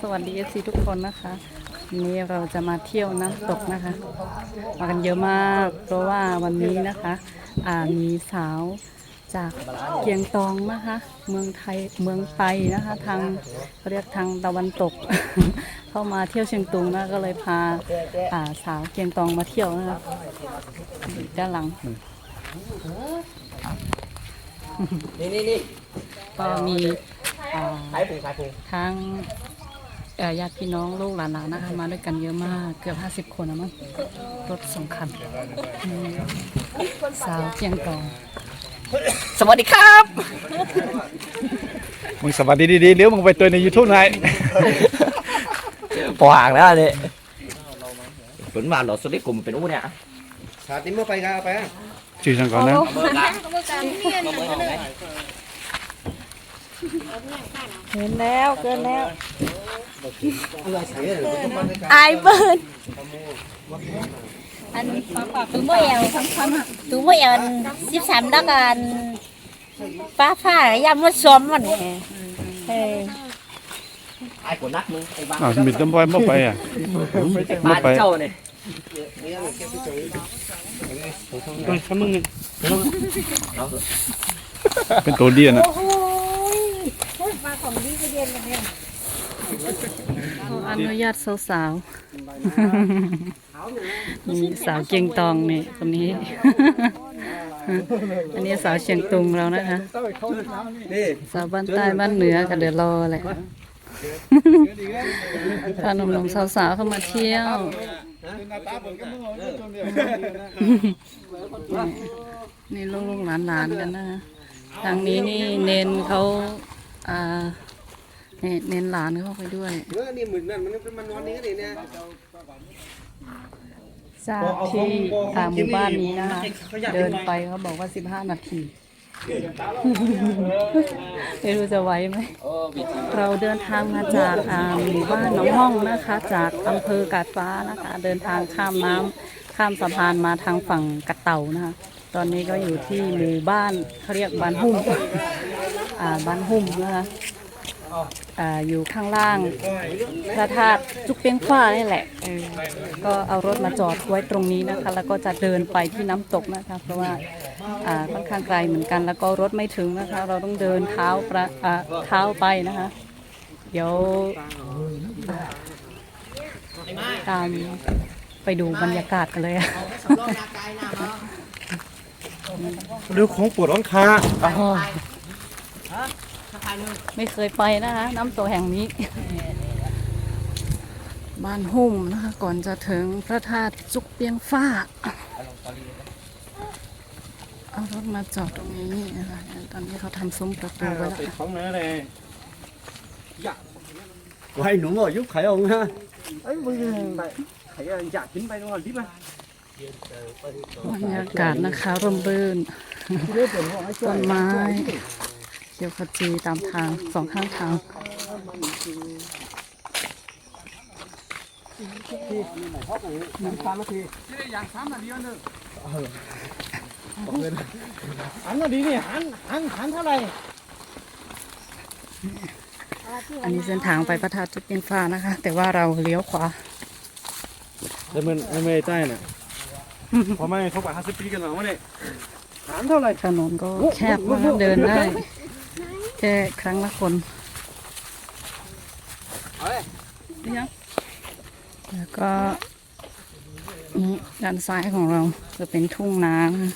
สวัสดีค่ะสวัสดีเอฟซีทุกคนนะคะวันนี้เราจะมาเที่ยวน้ำตกนะคะมากันเยอะมาก เพราะว่าวันนี้นะคะอ่ามีสาวจากเกียงตองนะคะ เมืองไทยเมืองไปนะคะทางเขาเรียกทางตะวันตก เข้ามาเที่ยวเชียงตุงนะก็เลยพาอ่าสาวเกียงตองมาเที่ยวนะคะอยู่ด้านหลังนี่นี่นี่ก็มีอ่า ขายปูขายปูทั้งเอ่อ ญาติพี่น้องลูกหลานๆนะคะมาด้วยกันเยอะมากเกือบ 50 คนนะมั้งรถสองคันอืมสาวเจียงตองสวัสดีครับมึงสวัสดีดีๆเลี้ยวมึงไปตัวในยูทูบหน่อยพอห่างแล้วนี่ฝนมาหลอดสุดที่กลุ่มเป็นอู้เนี่ยขาติมเมื่อไปกันเอาไปอะชื่อฉันก่อนนะเห็นแล้วเกินแล้ว อายเบิร์นอันตุ้มเอวตุ้มเอวสิบสามดักกันป้าผ้ายามมาซ้อมมันเนี่ยเออไอ้คนนักมึงไอ้บ้าอ้าวมิดต้นบอยไม่ไปอะบ้าไม่ไปเจ้าเนี่ยเป็นตัวเดียนอะโอ้ยมาของดีก็เย็นเลยเนี่ย ขออนุญาตสาวๆนี่สาวเจียงตองนี่คนนี้ อันนี้สาวเชียงตุงเรานะคะนี่สาวบ้านใต้บ้านเหนือกับเดือรอแหละพาหนุ่มๆสาวๆเข้ามาเที่ยวนี่ลูกๆหลานๆกันนะทางนี้นี่เนนเขาอ่าเนี่ยเนนหลานเข้าไปด้วยเมื่อนี่หมื่นนั่นมันมันนอนนี่ก็ดีเนี่ยจากที่อ่าหมู่บ้านนี้นะคะเดินไปเขาบอกว่า15นาที ไม่รู้จะไหวไหม เราเดินทางมาจากอ่าหมู่บ้านหนองห้องนะคะ จากอำเภอกาดฟ้านะคะ เดินทางข้ามน้ำข้ามสะพานมาทางฝั่งกะเต่านะคะ ตอนนี้ก็อยู่ที่หมู่บ้านเขาเรียกบ้านหุ่มอ่าบ้านหุ่มนะคะ อ่าอยู่ข้างล่างพระธาตุจุกเปียงฟ้านี่แหละเออก็เอารถมาจอดไว้ตรงนี้นะคะ แล้วก็จะเดินไปที่น้ำตกนะคะ เพราะว่าอ่าค่อนข้างไกลเหมือนกัน แล้วก็รถไม่ถึงนะคะ เราต้องเดินเท้าประอ่าเท้าไปนะคะ เดี๋ยวตามไปดูบรรยากาศกันเลยอะเรื่องของปวดร้อนคา อ๋อ ไม่เคยไปนะคะ น้ำตกแห่งนี้ บ้านหุ่มนะคะ ก่อนจะถึงพระธาตุจุกเปียงฟ้า เอารถมาจอดตรงนี้นะคะ ตอนนี้เขาทำซุ้มประตูไว้แล้วของนั่นเลยไว้หนุ่มว่ายุบไข่องฮะไอ้มึงไข่อยากกินไปนอนที่บ้านบรรยากาศนะคะร่มรื่นต้นไม้เขียวขจีตามทางสองข้างทางหันมาดีนี่หันหันหันเท่าไหร่อันนี้เส้นทางไปพระธาตุจุดเปียงฟ้านะคะ แต่ว่าเราเลี้ยวขวาแล้วมันไม่ใต้น่ะพอไม่เขาไปห้าสิบปีกันหรอวะเนี่ยหันเท่าไหร่ถนนก็แคบมากเดินได้ แค่ครั้งละคนยังแล้วก็นี่ด้านซ้ายของเราจะเป็นทุ่งนานะคะ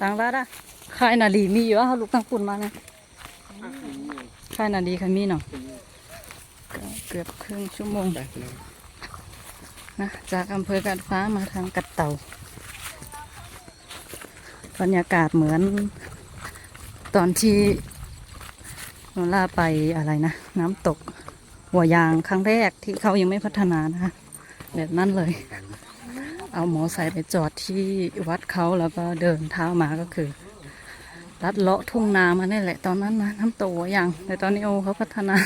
ทางลัดอะค่ายนาดีมีอยู่อะลูกตั้งปุ่นมานะค่ายนาดีค่ะมีเนาะก็เกือบครึ่งชั่วโมงนะจากอำเภอกัดฟ้ามาทางกัดเต่า บรรยากาศเหมือน ตอนที่นล่าไปอะไรนะ น้ำตกหัวยางครั้งแรกที่เขายังไม่พัฒนานะคะแบบนั้นเลย เอาหมอใส่ไปจอดที่วัดเขาแล้วก็เดินเท้ามาก็คือลัดเลาะทุ่งนามานี่แหละตอนนั้นนะน้ำตกหัวยางแต่ตอนนี้โอ้เขาพัฒนา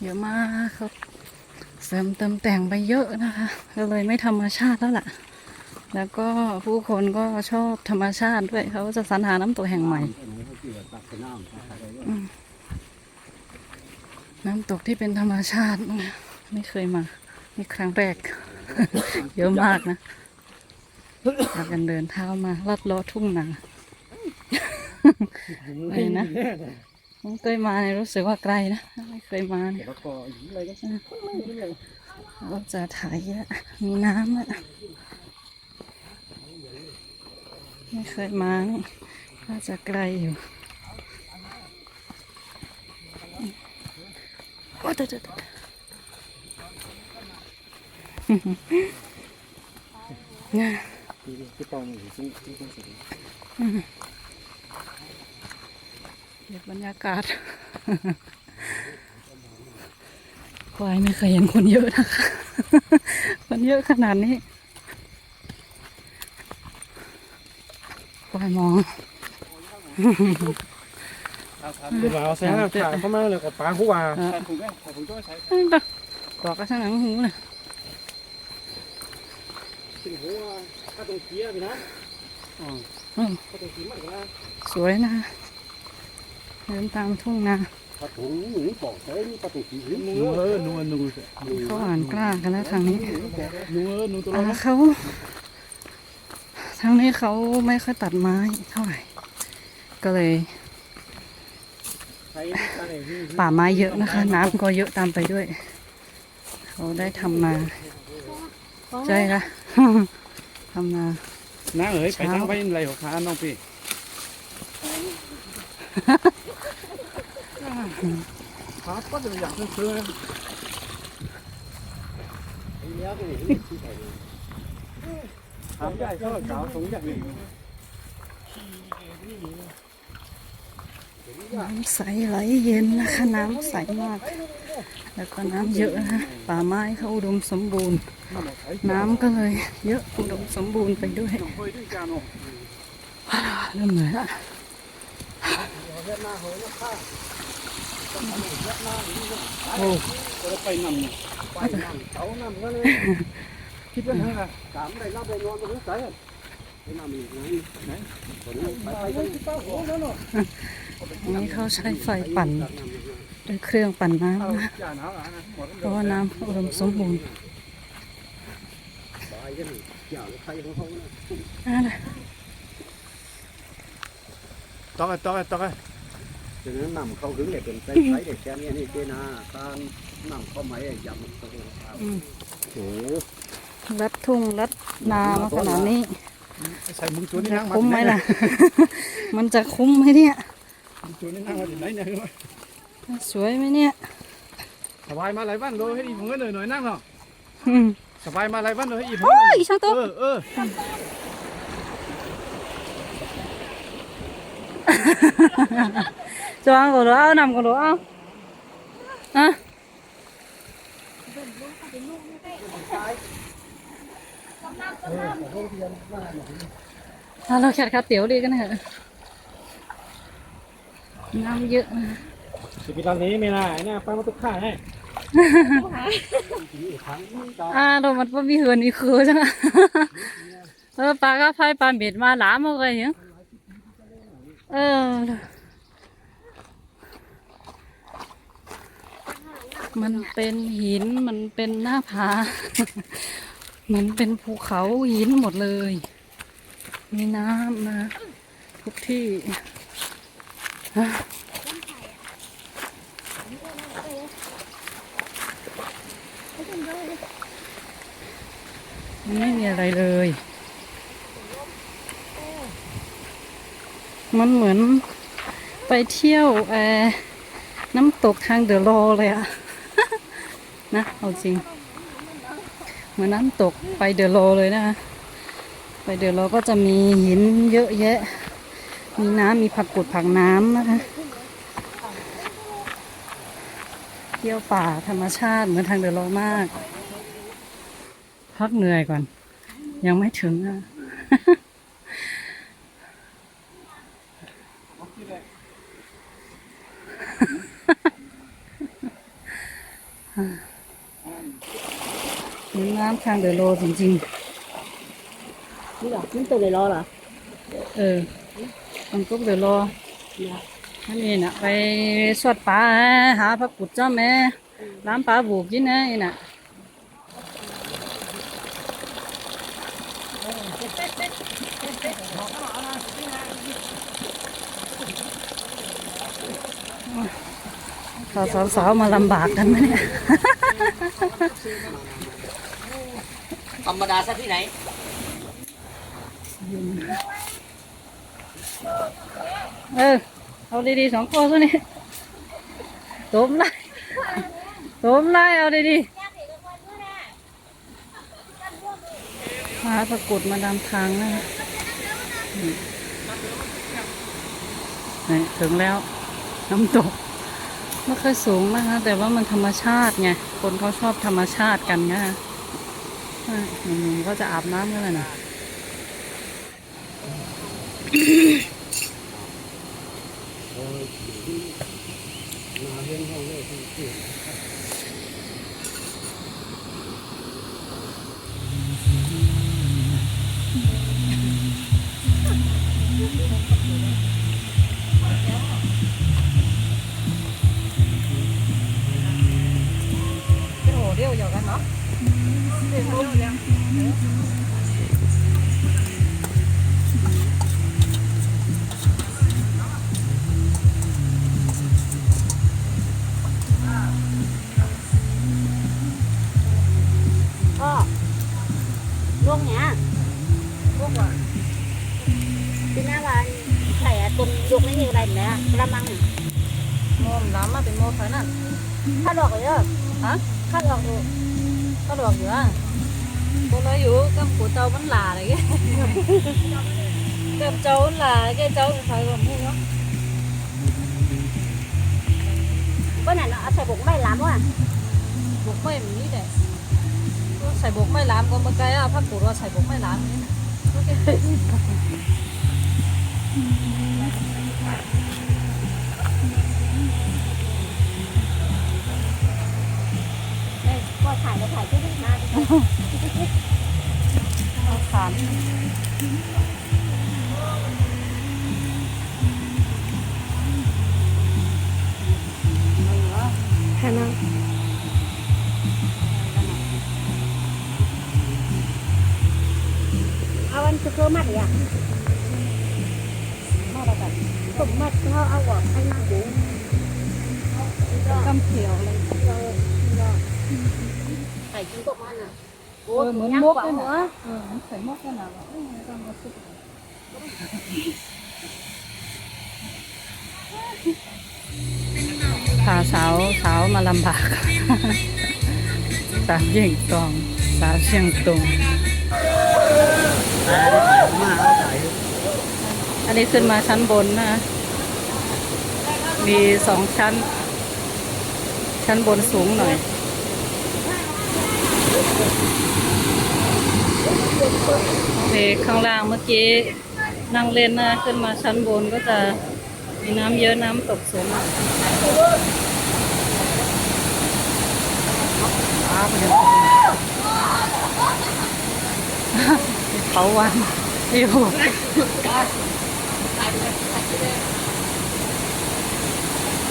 เยอะมากเขาเสริมเติมแต่งไปเยอะนะคะ ก็เลยไม่ธรรมชาติแล้วล่ะ แล้วก็ผู้คนก็ชอบธรรมชาติด้วย เขาจะสรรหาน้ำตกแห่งใหม่อืมน้ำตกที่เป็นธรรมชาตินะไม่เคยมานี่ครั้งแรก เยอะมากนะพากันเดินเท้ามาลัดเลาะทุ่งนาไปนะผมเคยมาเนี่ยรู้สึกว่าไกลนะไม่เคยมาเนี่ยเราจะถ่ายแล้วมีน้ำแล้ว ไม่เคยมานี่น่าจะไกลอยู่โอ้เดี๋ยวเดี๋ยวเดี๋ยวเนี่ยพี่ปองอยู่ที่ที่ตรงสีเก็บบรรยากาศควายไม่เคยเห็นคนเยอะนะคะ คนเยอะขนาดนี้ ควายมองเดี๋ยวเอาแซงขาเข้ามาเลยกับปลาคู่ว่าเออใส่ถุงแม่ใส่ถุงจ้อยใส่เอ้ยปะกรอกกระชังหนังหูเลยถุงหัวถ้าตรงเกียร์ไปนะอ๋ออืมถ้าตรงเกียร์มันก็ได้สวยนะคะเดินตามทุ่งนาปลาถุงหนูบอกใช้นี่ปลาถุงสีนูเออนูนูเขาอ่านกล้ากันแล้วทางนี้นูเออนูตัวอ่าเขา ทางนี้เขาไม่ค่อยตัดไม้เท่าไหร่ ก็เลยใช้ใช้ป่าไม้เยอะนะคะ น้ำก็เยอะตามไปด้วย เขาได้ทำนาใช่ค่ะทำนาน้าเอ๋ยไปทางไปไรหัวขาน้องพี่ครับก็จะอยากซื้อ ถามใหญ่ก็สาวสงใหญ่น้ำใสไหลเย็นนะคะ น้ำใสมาก แล้วก็น้ำเยอะนะป่าไม้เขาอุดมสมบูรณ์ น้ำก็เลยเยอะอุดมสมบูรณ์ไปด้วยเคยด้วยกันเนาะเริ่มเหนื่อยละโอ้ ไปนำเนี่ยเขานำก็เลยคิดว่าสามได้รับได้นอนก็รู้ใจไปนำอีกไหนไหนไปไปที่ป้าหัวแล้วเนาะอันนี้เขาใช้ไฟปั่นด้วยเครื่องปั่นน้ำเพราะว่าน้ำอุดมสมบูรณ์ไปกันอย่าใครของเขานะอ่านะต่อไปต่อไปต่อไปฉะนั้นนำเขาถึงเลยเป็นไซส์ไซส์เด็กแค่นี้นี่เจนาการนำเข้ามาให้ยำเข้าไปอืมโอ้ รัดทุ่งรัดนามาขนาดนี้ใส่มึงตัวนี้จะนั่งมาคุ้มไหมล่ะ มันจะคุ้มไหมเนี่ยตัวนี้นั่งมาที่ไหนเนี่ยสวยไหมเนี่ยสบายมาหลายวันโดยให้อีผมก็เหนื่อยหน่อยนั่งเนาะอืมสบายมาหลายวันโดยให้อีผมโอ้ยช่างเอตุ๊กอเออจวางก็รู้เอานำก็รู้เอาอะ เอาเราแค่ข้าวเตี๋ยวดีกันเถอะน้ำเยอะนะสิบปีตอนนี้ไม่น่าเนี่ยไปมาตุกข่าให้อ่าเรามันก็มีเหือนอีกคือจังอะเออปลาก็พายปลาเบ็ดมาหลามเอาไปอย่างเออมันเป็นหินมันเป็นหน้าผา มันเป็นภูเขาหินหมดเลย มีน้ำนะทุกที่มันไม่มีอะไรเลย มันเหมือนไปเที่ยวเออน้ำตกทางเดอะโลเลยอะนะ เอาจริง เหมือนน้ำตกไปเดอะโลเลยนะคะไปเดอะโลก็จะมีหินเยอะแยะ มีน้ำมีผักกุดผักน้ำนะคะเที่ยวป่าธรรมชาติเหมือนทางเดอะโลมาก พักเหนื่อยก่อน ยังไม่ถึงอะมี น้ำทางเดอะโลจริงๆนี่หรอมันตัวเลยรอเหรอ เออมันก็เดี๋ยวรออันนี้น่ะไปสวดปลาหาพระกุฎเจ้าแม่ร้านปลาบูกยี่นะนี่น่ะสาวๆมาลำบากกันไหมเนี่ย ธรรมดาซะที่ไหน เออ เอาดีๆสองตัวตัวนี้โตมไล่โตมไล่เอาดีๆมาปรากฏมาดำทางนะนี่นี่ถึงแล้วน้ำตกไม่ค่อยสูงนะคะ แต่ว่ามันธรรมชาติไง คนเขาชอบธรรมชาติกันนะอะ หนุ่มๆก็จะอาบน้ำกันเลยนะ ก็ลวกเนี้ยลวกว่าเป็นหน้าวันใส่อะตุนยกไม่มีอะไรเเขาเลยอฮะข้าอยู่กับปู่เจ้ามันหลาอะไรเงี้ยกับเจ้ามันหลา cái cháu phải còn mua nó ก็นั่นเอาใส่บุกไม่ล้ำว่ะ buộc mấy mình đi này xài buộc mấy làm còn một cái à phát cụ rồi xài buộc mấy làm okay. ถ่ายก็ถ่ายที่หน้าดิเอา ขานข้างหน้าเอาอันคือเครื่องมัดเนี่ยมัดอะไรสมมัดเขาเอาออกให้มากดูกำเขียวเลยใส่กินตกมันอะ เออเหมือนมกเลยนะเออใส่มกกันนะเออไม่ต้องมาซุปพาสาวสาวมาลำบาก สาวเชียงตอง สาวเชียงตุงอันนี้ขึ้นมาชั้นบนนะ มีสองชั้น ชั้นบนสูงหน่อย โอเคข้างล่างเมื่อกี้นั่งเล่นนะขึ้นมาชั้นบนก็จะมีน้ำเยอะน้ำตกสูงอะฟ้าไปเลยเขาวันอยู่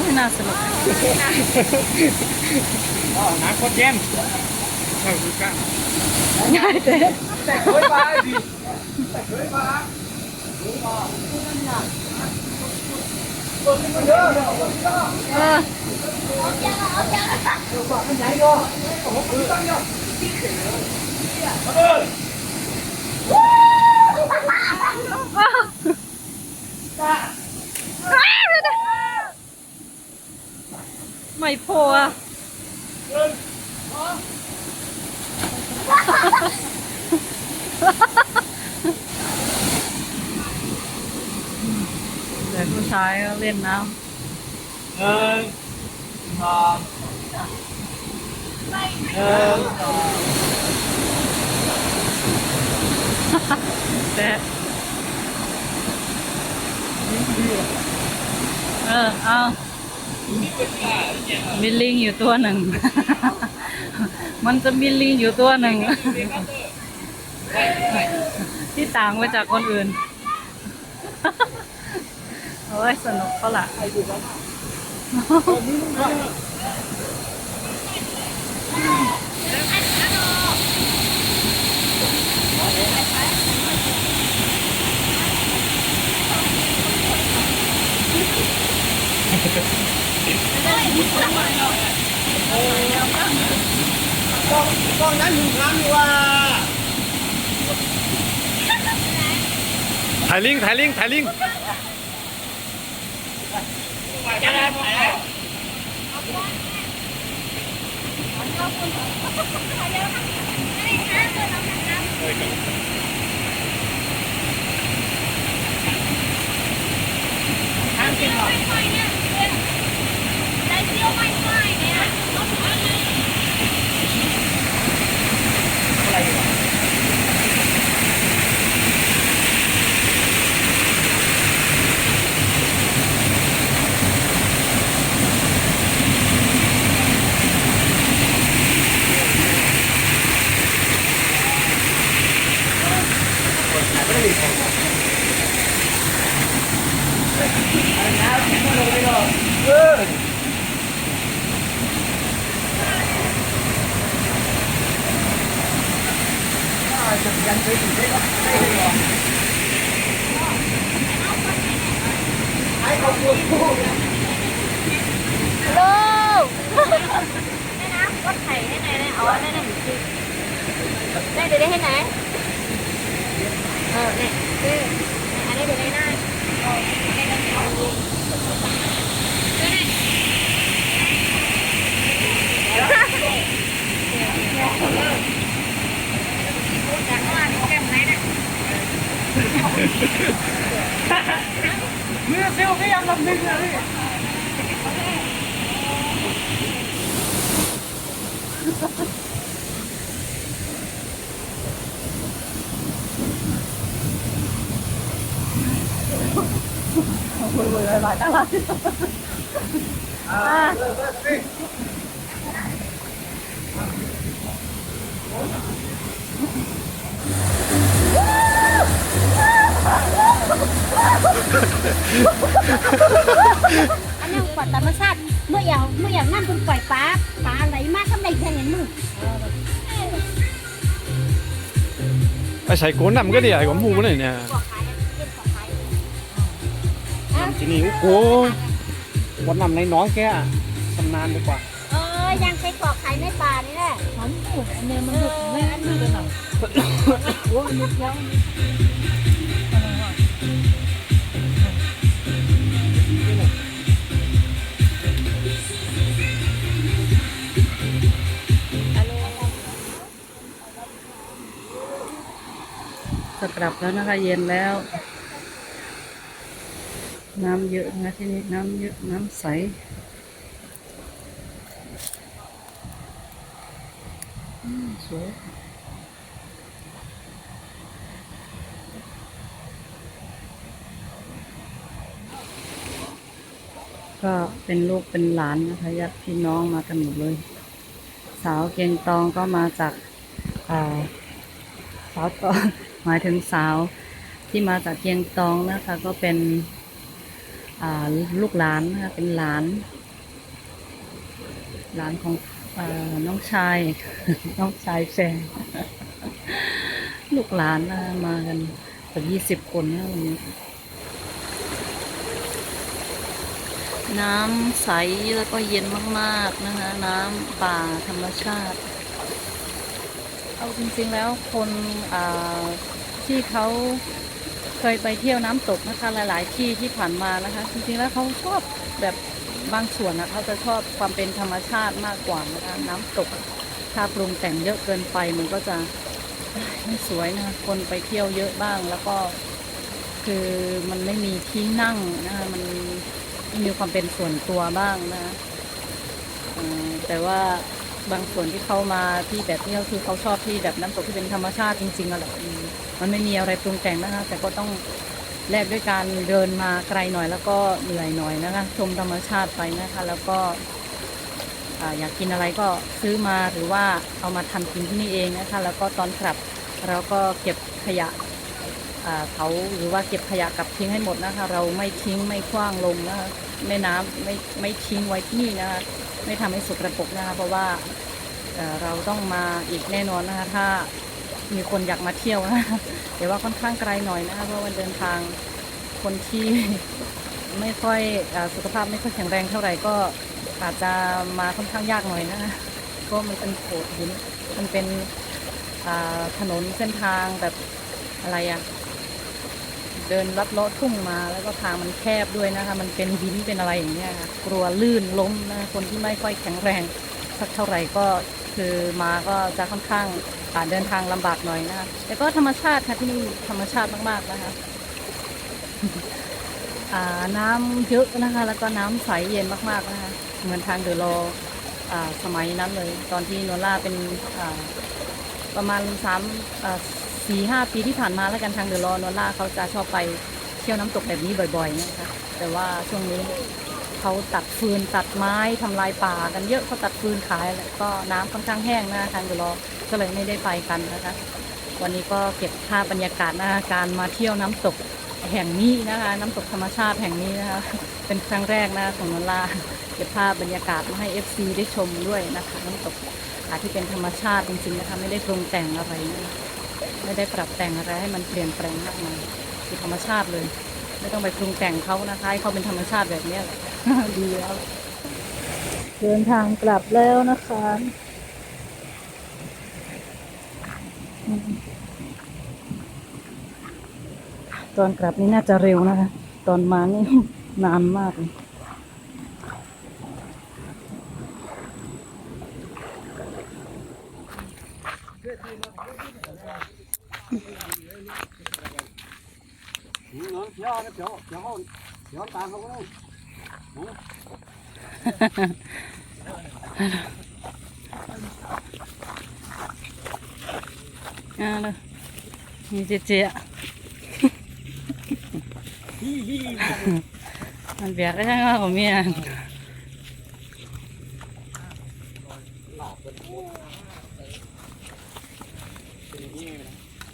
ไม่น่าสนุกน้ำโคตรเย็น เอาดูกันง่ายแต่แต่เคยมาดิ เด็กผู้ชายก็เล่นน้ำหนึ่งสองหนึ่งำแต่เออเอา มีลิงอยู่ตัวหนึ่ง มันจะมีลิงอยู่ตัวหนึ่ง ที่ต่างไปจากคนอื่น โอ้ยสนุก เขาละถ่ายลิงก์ถ่ายลิงก์ถ่ายลิ อะไรนี่นะวัดไข่ให้ไหนเนี่ยเอาได้ไหนได้เดี๋ยวได้ให้ไหน เออเนี่ยคืออันนี้เดี๋ยวได้หน้า อันนี้ปลาธรรมชาติเมื่ออย่างเมื่ออย่างนั่นเป็นปล่อยปลาปลาอะไรมากทำไมแค่เห็นมึงไอ้ใส่โกนนำก็ดีไอ้ของหมูนี่เนี่ยขอขายเก็บขอขาย ที่นี่โอ้วันนำในน้องแกชำนาญดีกว่า เออยังไปขอขายในป่านี่แหละหอมหมูเนี่ยมันหลุดไม่อันนี้เลยหรอโอ้ยมุดแล้วจะกลับแล้วนะคะ เย็นแล้ว น้ำเยอะนะที่นี่น้ำเยอะน้ำใส สวยก็เป็นลูกเป็นหลานนะคะญาติพี่น้องมากันหมดเลย สาวเกียงตองก็มาจากสาวตองหมายถึงสาวที่มาจากเกียงตองนะคะ ก็เป็น ลูกหลานนะคะเป็นหลาน หลานของอน้องชาย น้องชายแฟนลูกหลานมากันเกือบยี่สิบคนนะวันนี้ น้ำใสแล้วก็เย็นมากๆนะคะ น้ำป่าธรรมชาติ เอาจริงๆแล้วคนที่เขา เคยไปเที่ยวน้ำตกนะคะหลาย ๆ ที่ที่ผ่านมานะคะ จริง ๆ แล้วเขาชอบแบบบางส่วนนะเขาจะชอบความเป็นธรรมชาติมากกว่านะคะน้ำตก ถ้าปรุงแต่งเยอะเกินไปมันก็จะไม่สวยนะคะคนไปเที่ยวเยอะบ้างแล้วก็คือมันไม่มีที่นั่งนะคะมันมีความเป็นส่วนตัวบ้างนะแต่ว่าบางส่วนที่เขามาที่แบบนี้ก็คือเขาชอบที่แบบน้ำตกที่เป็นธรรมชาติจริงๆอะแหละอื มันไม่มีอะไรปรุงแต่งนะคะ แต่ก็ต้องแลกด้วยการเดินมาไกลหน่อยแล้วก็เหนื่อยหน่อยนะคะ ชมธรรมชาติไปนะคะ แล้วก็ออยากกินอะไรก็ซื้อมาหรือว่าเอามาทำกินที่นี่เองนะคะ แล้วก็ตอนกลับเราก็เก็บขยะเผาหรือว่าเก็บขยะกลับทิ้งให้หมดนะคะ เราไม่ทิ้งไม่คว้างลงนะคะแม่น้ำไม่ไม่ทิ้งไว้ที่นี่นะคะ ไม่ทำให้สกปรกนะคะ เพราะว่าเราต้องมาอีกแน่นอนนะคะ ถ้า มีคนอยากมาเที่ยวนะคะแต่ว่าค่อนข้างไกลหน่อยนะคะเพราะว่าเดินทางคนที่ไม่ค่อยอสุขภาพไม่ค่อยแข็งแรงเท่าไหร่ก็อาจจะมาค่อนข้างยากหน่อยนะคะเพราะมันเป็นโขดหินมันเป็นถนนเส้นทางแบบอะไรอะเดินลัดเลาะทุ่งมาแล้วก็ทางมันแคบด้วยนะคะ มันเป็นหินเป็นอะไรอย่างเงี้ยค่ะกลัวลื่นล้มนะคนที่ไม่ค่อยแข็งแรงสักเท่าไหร่ก็ คือมาก็จะค่อนข้างเดินทางลำบากหน่อยนะคะแต่ก็ธรรมชาติค่ะที่นี่ธรรมชาติมากๆนะคะน้ำเยอะนะคะ แล้วก็น้ำใสเย็นมากๆนะคะ เหมือนทางเดอะโลอ่าสมัยนั้นเลย ตอนที่โนล่าเป็นประมาณสามสี่ห้าปีที่ผ่านมาแล้วกันทางเดอะโลโนล่าเขาจะชอบไปเที่ยวน้ำตกแบบนี้บ่อยๆนะคะแต่ว่าช่วงนี้ เขาตัดฟืนตัดไม้ทำลายป่ากันเยอะเขาตัดฟืนขายแล้วก็น้ำค่อนข้างแห้งนะคะทางเดอก็เลยไม่ได้ไปกันนะคะ วันนี้ก็เก็บภาพบรรยากาศนะคะการมาเที่ยวน้ำตกแห่งนี้นะคะ น้ำตกธรรมชาติแห่งนี้นะคะเป็นครั้งแรกนะของนนลาเก็บภาพบรรยากาศมาให้ FC ได้ชมด้วยนะคะน้ำตกที่เป็นธรรมชาติจริงๆนะคะไม่ได้ปรุงแต่งอะไรนะไม่ได้ปรับแต่งอะไรให้มันเปลี่ยนแปลงมากมายคือธรรมชาติเลย ไม่ต้องไปปรุงแต่งเขานะคะให้เขาเป็นธรรมชาติแบบนี้ย ดีแล้วเดินทางกลับแล้วนะคะตอนกลับนี่น่าจะเร็วนะคะ ตอนมานี่นานมากเลย Ừ, nó cho nó cho cho cho tàn không đâu อ่าเลยมีเจ๊เจอะมันเบียกก็ช่างว่าผมมีอะ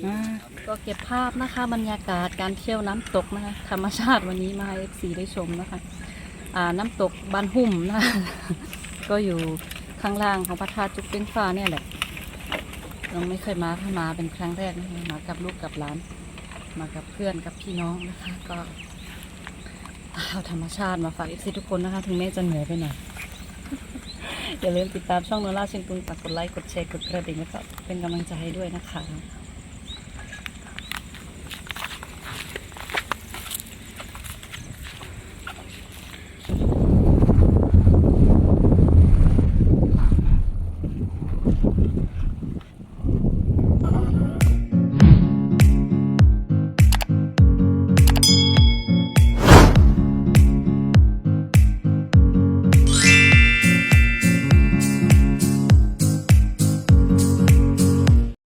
อ่าก็เก็บภาพนะคะบรรยากาศการเที่ยวน้ำตกนะคะธรรมชาติวันนี้มาให้เอฟซีได้ชมนะคะ น้ำตกบ้านหุ่มนะ ก็อยู่ข้างล่างของพระธาตุจุกเป้งฟ้าเนี่ยแหละยังไม่เคยมาค่ะมาเป็นครั้งแรกนะคะมากับลูกกับหลาน มากับเพื่อนกับพี่น้องนะคะ ก็เอาธรรมชาติมาฝากเอฟซีทุกคนนะคะ ถึงแม้จะเหนื่อยไปหน่อยอย่าลืมติดตามช่องโนล่าเชียงตุงฝากกดไลค์กดแชร์กดกระดิ่งแล้วก็เป็นกำลังใจให้ด้วยนะคะ